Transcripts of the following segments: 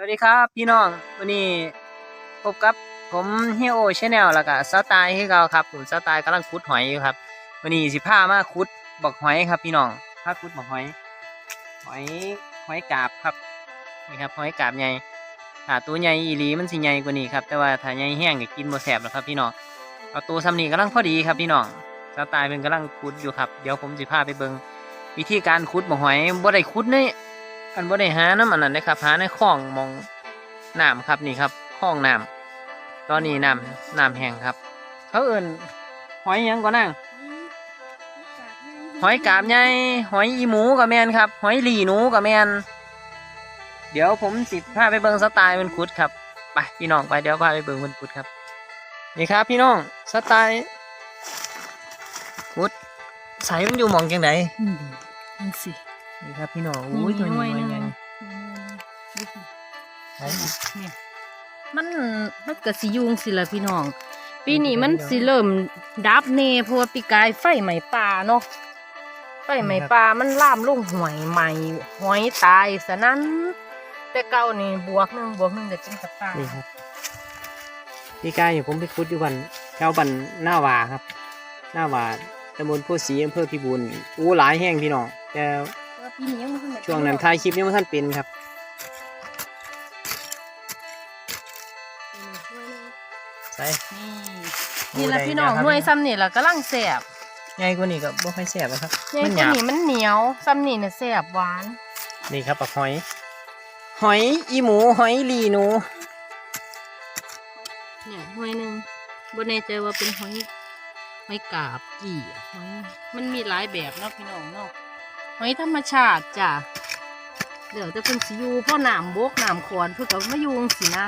สวัสดีครับพี่น้องวันนี้พบกับผมเฮโอชาแนลแล้วก็สไตล์ให้เราครับผมสไตล์กำลังขุดหอยอยู่ครับวันนี้สิพามาขุดบักหอยครับพี่น้องพาขุดบักหอย หอยหอยกาบครับนี่ครับหอยกาบใหญ่ถ้าตัวใหญ่อีหลีมันสิใหญ่กว่านี้ครับแต่ว่าถ้าใหญ่แห้งก็กินบ่แสบหรอกครับพี่น้องเอาตัวซ้ำนี้กำลังพอดีครับพี่น้องสไตล์เป็นกำลังขุดอยู่ครับ เดี๋ยวผมสิพาไปเบิ่งวิธีการขุดบักหอยบ่ได้ขุดใน อันบ่ได้หาน้ำอันนั้นนะครับหาในคลองมองน้ำครับนี่ครับคลองน้ำตอนนี้น้ำน้ำแห้งครับ เขาเอิ่นหอยยังก็นั่งหอยกาบใหญ่หอยอีหมูกับแมนครับ หอยหลีหนูกับแมนเดี๋ยวผมสิพาไปเบิงสไตล์มันขุดครับไปพี่น้องไปเดี๋ยวพาไปเบิงมันขุดครับ นี่ครับพี่น้องสไตล์ขุดใส่มันอยู่มองจังไดนี่นี่สิ นี่ครับพี่น้องอุ้ยตัวนี้หน่วยใหญ่ใช่เนี่ยมันมันก็สิยุงสิละพี่น้อง ปีนี้มันสิเริ่มดับเน่เพราะว่าปีกายไฟไหม้ป่าเนาะไฟไหม้ป่ามันล่ามลงห่วยใหม่หอยตายสะนั้น แต่เก่านี่บวกหนึ่งบวกหนึ่งจะเป็นกับตานี่ครับพี่กายอยู่ผมไปคุดอยู่บันแถวบันหน้าหวาครับ หน้าหวาตำบลโพธิ์ศรีอำเภอพิบูลอู้หลายแห้งพี่น้องแต่ว่า ปีนี้ยังไม่ทัได้ช่วงนั้นถ่ายคลิปนี้มันท่านเป็นครับ ใส่นี่นี่ละพี่น้องหน่วยซ้ำนี่ละกำลังแสบใหญ่กว่านี้ก็บ่ค่อยแซ่บนะครับ ใหญ่มันกหว่ายาบนี่มันเหนียวซ้ำนี่น่ะแสบหวาน นี่ครับปลาหอย หอยอีหมูหอยหลีหนู เนี่ยหอยหนึ่งบนแน่ใจว่าเป็นหอยหอยกาบกี่หอยมันมีหลายแบบเนาะพี่น้องเนาะ หอยธรรมชาติจ้ะเดี๋ยวจะเป็นสิอยูพ่อหนามบกหนามขวนเพื่อกับมาอยุงสินะ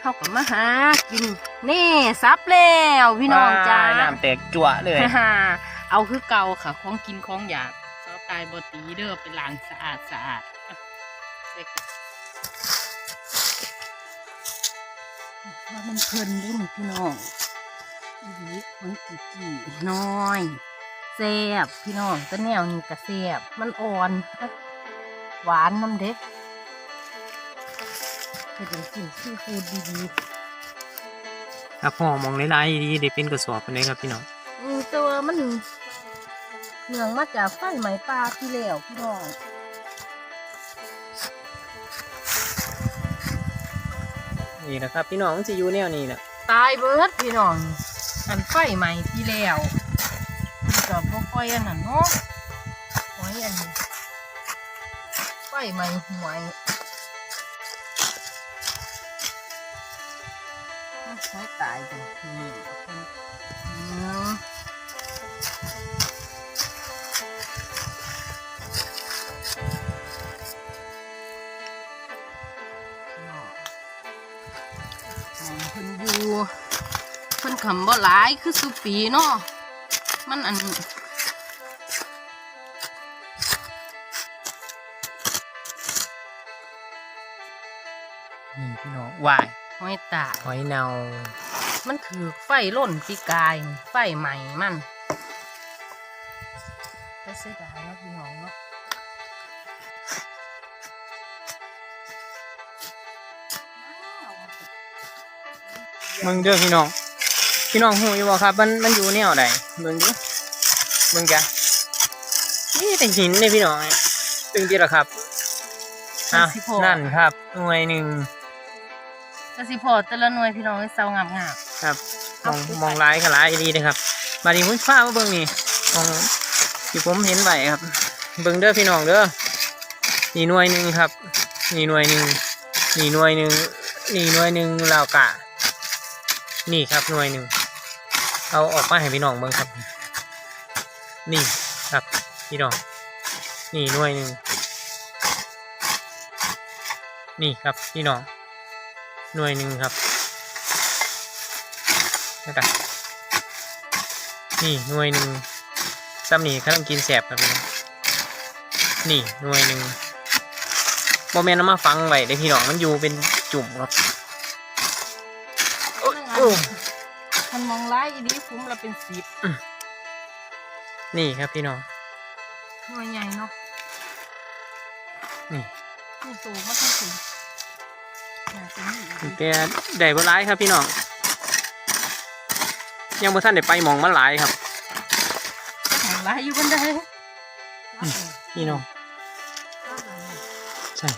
เข้ากับมาหากินนี่ซับแล้วพี่น้องจ้าน้ำแตกจั่วเลยฮ่าๆเอาคือเก่าค่ะของกินของอยากเสาตายบตีเด้อไปล้างสะอาดสะอาดอะเด็กว่ามันเพลินเด้หนิพี่น้องอีหลีมันกี่กี่น้อย แซ่บพี่น้องแตะแนวนี้ก็แซ่บมันอ่อนหวานน้ำเด็กเป็นสิ่งซีฟู้ดดีครับพ่อมองหลายๆดีเด็เป็นกระสอบไปเลยครับพี่น้องๆอืมแต่ว่ามันเนื่องมาจากไฟไหม้ป่าที่แล้วพี่น้องนี่นะครับพี่น้องมันจะอยู่แนวนี้แหละตายเบิดพี่น้องอันไฟใหม่ที่แล้วมันก็บ่ค่ อยอันนั้นเนาะหอยอันนี้ไฟใหม่หวยหอยตายจังนี่เพิ่นอยู่เพิ่นคำบ่หลายคือสุปีเนาะมันอัน พี่น้องวายหอยตายหอยเนามันถือไฟล่นปีกาย ไฟใหม่มันก็เสียดายเนาะพี่น้องเนาะมึงเด้อพี่น้อง พี่น้องหูอยู่บ่ครับ มันมันอยู่แนวใดมึงดูมึงจ้ะนี่แต่หินเลยพี่น้องตึงที่ละครับอ้าวนั่นครับหน่วยหนึ่ง ก็สิพอแต่ละหน่วยพี่น้องให้เศร้างามงามครับมองมองร้ายกับร้ายดีเลยครับ มาดีผมฟ้ามาเบิ่งนี่มองที่ผมเห็นไว้ครับ เบิ่งเด้อพี่น้องเด้อนี่หน่วยหนึ่งครับนี่หน่วยหนึ่งนี่หน่วยหนึ่งนี่หน่วยหนึ่งลาวกะ นี่ครับหน่วยหนึ่งเอาออกมาให้พี่น้องเบิ่งครับ นี่ครับพี่น้องนี่หน่วยหนึ่งนี่ครับพี่น้อง หน่วยหนึ่งครับนะครับนี่หน่วยหนึ่งซ้ำนี่กำลังกินแสบครับพี่น้องนี่หน่วยหนึ่งโมเมนต์เอามาฟังไว้ได้อพี่น้องมันอยู่เป็นจุ่มครับโอ้ยโอ้ยมันมองไล่อีนี้คุ้มละเป็นสิบนี่ครับพี่น้องหน่วยใหญ่เนาะนี่นี่สูงมากที่สุดน่าจะมีอีก แต่ได้บ่หลายครับพี่น้องยังบ่ทันได้ไปหมองมันหลายครับหลายอยู่บนไดพี่น้องใช่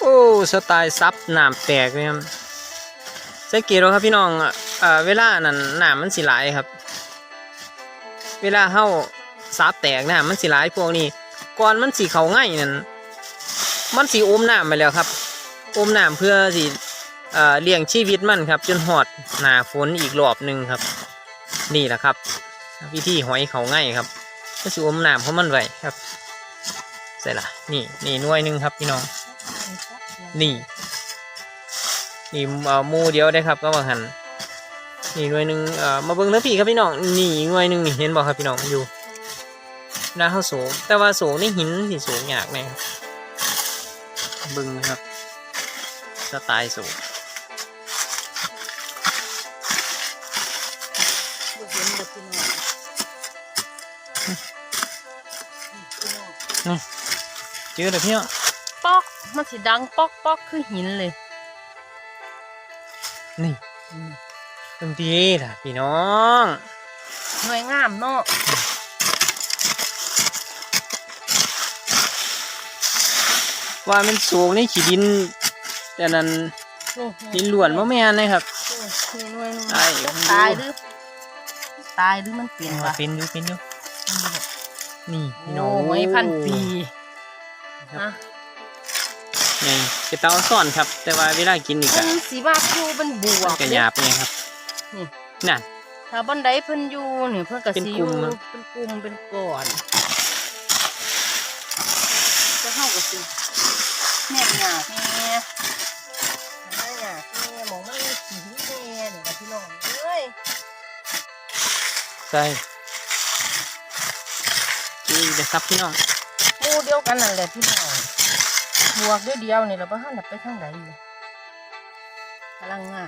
โอ้สไตล์ซับน้ำแตกเลยครับสังเกตว่าครับพี่น้องอะอ่าเวลานั้นน้ำมันสิไหลายครับ เวลาเฮาซับแตกน้ำมันสิไหลายพวกนี้ก่อนมันสิเขาง่ายนั่นมันสิอมน้ำไปแล้วครับ อมน้ำเพื่อสิเลี้ยงชีวิตมันครับ จนหอดหนาฝนอีกรอบหนึ่งครับ นี่แหละครับ วิธีหอยเขาง่ายครับ ก็สิอมน้ำเพราะมันไว้ครับใส่ละนี่นี่น่วยหนึ่งครับพี่น้อง นี่นี่เอ่อหมูเดียวได้ครับก็บางหันนี่หน่วยหนึ่งเอ่อมาเบิ้งเนื้อพี่ครับพี่น้องนี่หน่วยหนึ่งนี่เห็นบอกครับพี่น้องอยู่น้าเขาสูงแต่ว่าสูงนี่หินสิสูงยากแน่ครับเบิ้งนะครับ สไตล์สูงบ่เห็นบ่พี่น้องพี่น้องเจอเลยพี่น้องป๊อกมันสิดังป๊อกป๊อกคือหินเลย นี่อืมเพิ่งดีล่ะพี่น้องหน่วยงามเนาะว่ามันสูงนี่ขี้ดิน แต่นั้นนี่ดินล้วนบ่แม่นนะครับนี่หน่วยหนึ่งไอ้จะตายหรือตายหรือมันเปลี่ยนวะเป็นอยู่เป็นอยู่นี่พี่น้โอ้องหอยพันปีครับนะนี่เป็นเตาซ่อนครับ แต่ว่าเวลากินนี่มัก็นสีว่าคูเป็นบวมันกก็หยาบเนี่ยครับนี่น่ะถ้าบันไดเพิ่นอยู่นี่เพิ่นก็เป็นสิกอลุ่ยู่มอะเป็นกลุ่มเป็นก้อนจะเฮาก็สิแน่นหยาบ ใช่กินอีกเลยครับพี่น้องหมู่เดียวกันนั่นแหละพี่น้องบวกเดียวเดียวนี่เราบ่ทันได้ไปทางใดอยู่กำลังงา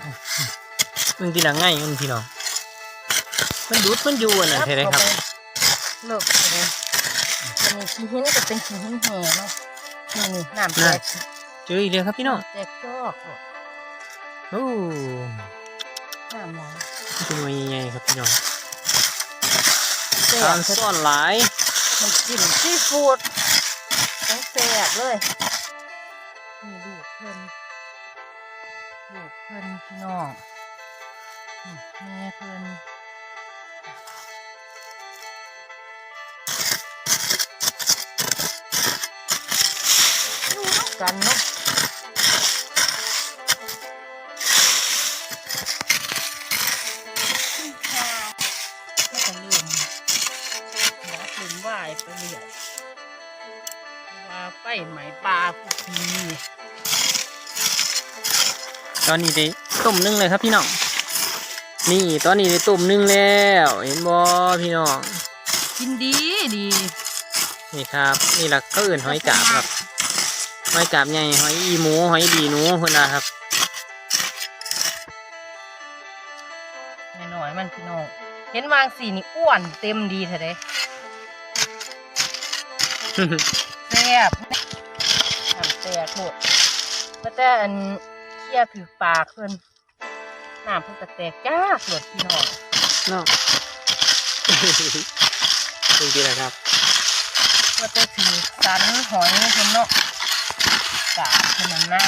มันทีหลังง่ายมันพี่น้องมันดูดมันอยู่อะนะเห็นไหมครับเลิกเลยอันนี้ขี้หินก็เป็นขี้หินแห่เนาะนี่นี่น้ำแตกเจออีกเลยครับพี่น้องแตกจอกเนาะโอ้น้ำหลายตัวใหญ่ๆครับพี่น้อง แซ่ตาบมซ่อนหลายมันกินซีฟู้ดต้องแซ่บเลยนี่ลูกเพิ่นลูกเพิ่นพี่น้องนี่แม่เพิ่นอยู่ด้วยกันเนาะค่ะ ว่าไปไหมปลาคุกคีตอนนี้ได้ต้มนึ่งเลยครับพี่น้อง นี่ตอนนี้ได้ต้มนึ่งแล้ว เห็นบ่พี่น้อง กินดีดีนี่ครับนี่แหละก็อื่นหอยกาบครับหอยกาบใหญ่หอยอีหมูหอยดีหนูคนนะครับหน่อยๆมันพี่น้องเห็นวางสีนี่อ้วนเต็มดีเถอะเด้แซ่บน้ำ แตกหมดก็แต่อันเคี่ยถือปากเพิ่นน้ำเพิ่นก็แตกจ้าหลดพี่น้องเนาะจริงๆนะครับว่าแต่ถือสันหอยเพิ่นเนาะกาบเพิ่นนั่นนะ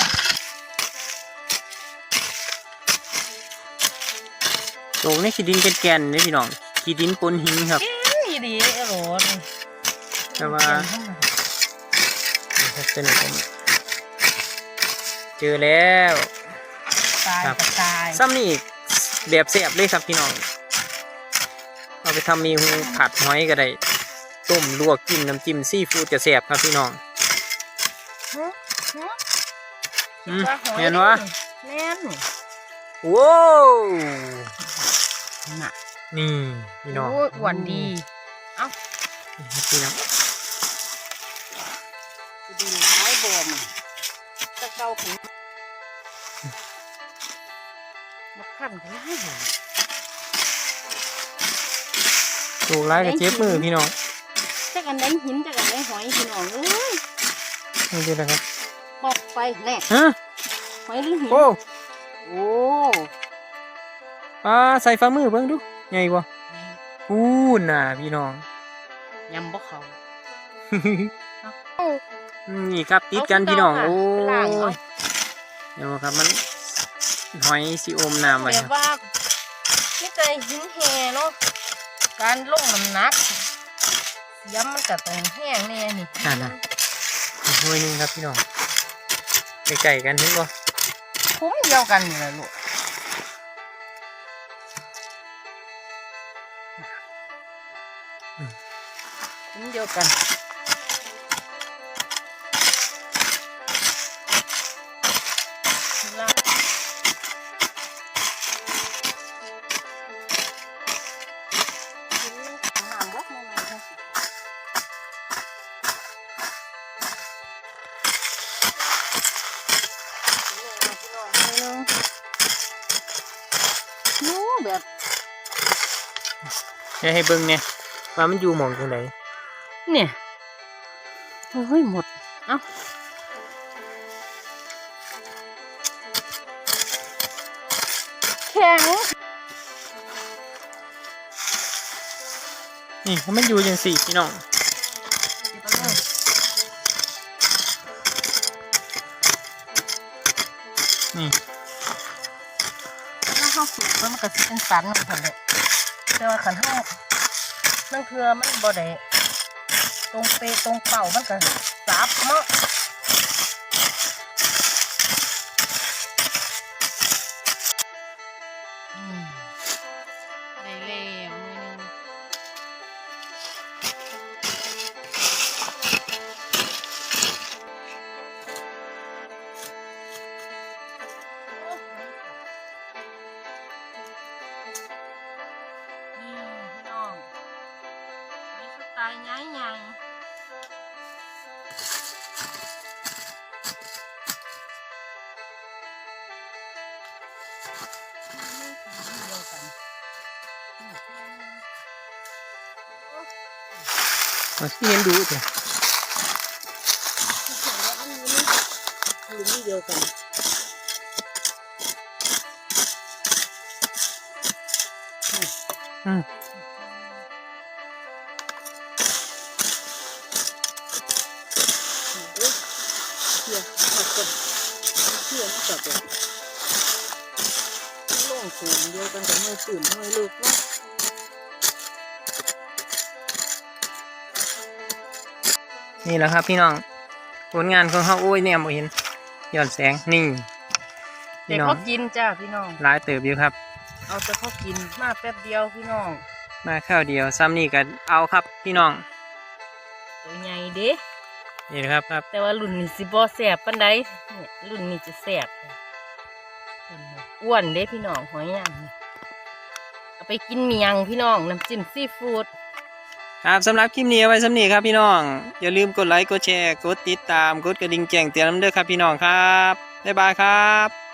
โตนี่ขี้ดินแก่นๆนี่พี่น้องขี้ดินปนหินครับเอ้ยดีเอโหลนี่แต่ว่านี่ครับเป็นผม เจอแล้วตายครับก็ตายซ้ำนี่อีกแบบเสียบเลยครับพี่น้อง เอาไปทำเมีหูผัดหอยก็ได้ ต้มลวกกินน้ำจิ้มซีฟู้ดจะเสียบครับพี่น้องหึหึอืมคิดว่าหอยแม่นวะแม่นว้าวน่ะนี่พี่น้องโอ้ยอ้วนดีนี่ครับพี่น้องดูท้ายบอมตะ เกาของมาขั้นกันให้เห็นถูกไล่กับเจ็บมือพี่น้องจักอันได้หินจักอันได้หอยพี่น้องเอ้ยนี่คืออะไรครับบอกไปแน่ฮะหอยหรือหินโอ้โอ้ปลาใส่ฝ่ามือเบิ่งดูใหญ่บ่พูนน่ะพี่น้องยำบ่เขา นี่ครับติดกันพี่น้องเอาโอ้ไปล้างเอายเดี๋ยวครับมันหอยสิอมน้ำไว้แบครับบว่านี่ใจหินแห่เนาะการลงน้ำหนักย้ำมันกับตรงแห้งแน่นี่นั่นน่ะอีกหน่วยหนึงครับพี่น้องใกล้ๆกันเห็นบ่คุ้มเดียวกันนี่แหละลูกคุ้มเดียวกัน เดี๋ยวให้เบิ่งเนี่ยว่ามันอยู่หม่องตรงไหนเนี่ยโอ้ยหมด เอ้าแข็งนี่ถ้ามันอยู่จังสี่พี่น้องนี่แล้วเข้าสูบแล้วมันก็สิเป็นสันมันคนเลย แต่ว่าขันห้านั่นคือมันบ่ได้ตรงเปตรงเป่ามันก็สับเนาะ ๆเดียวกันมันสิเห็นดูเถอะคือนี่เดียวกันอืมเชื่อหมดกันเชื่อมันจับเลยล งสูงเดียวกันกับมือตื่นมือลูกเนาะนี่แหละครับพี่น้องผลงานของเขาโอ้ยเนี่ยบ่เห็นย้อนแสงนี่เด็พี่กน้องเขากินจ้าพี่น้องหลายเติบอยู่ครับ เอาแต่เขากินมาแป๊บเดียวพี่น้อง มาข้าวเดียวซ้ำนี่ก็เอาครับพี่น้องตัวใหญ่เด้นี่นะครับครับ แต่ว่ารุ่นนี้สิบ่แสบปานใดเนี่ยรุ่นนี้จะแสบ อ้วนเด้พี่น้องหอยย่างเอาไปกินเมียงพี่น้องน้ำจิ้มซีฟู้ดครับสำหรับคลิปนี้เอาไว้สำนีครับพี่น้อง อย่าลืมกดไลค์กดแชร์กดติดตามกดกระดิ่งแจ้งเตือนน้ำเด้อครับพี่น้องครับบ๊ายบายครับ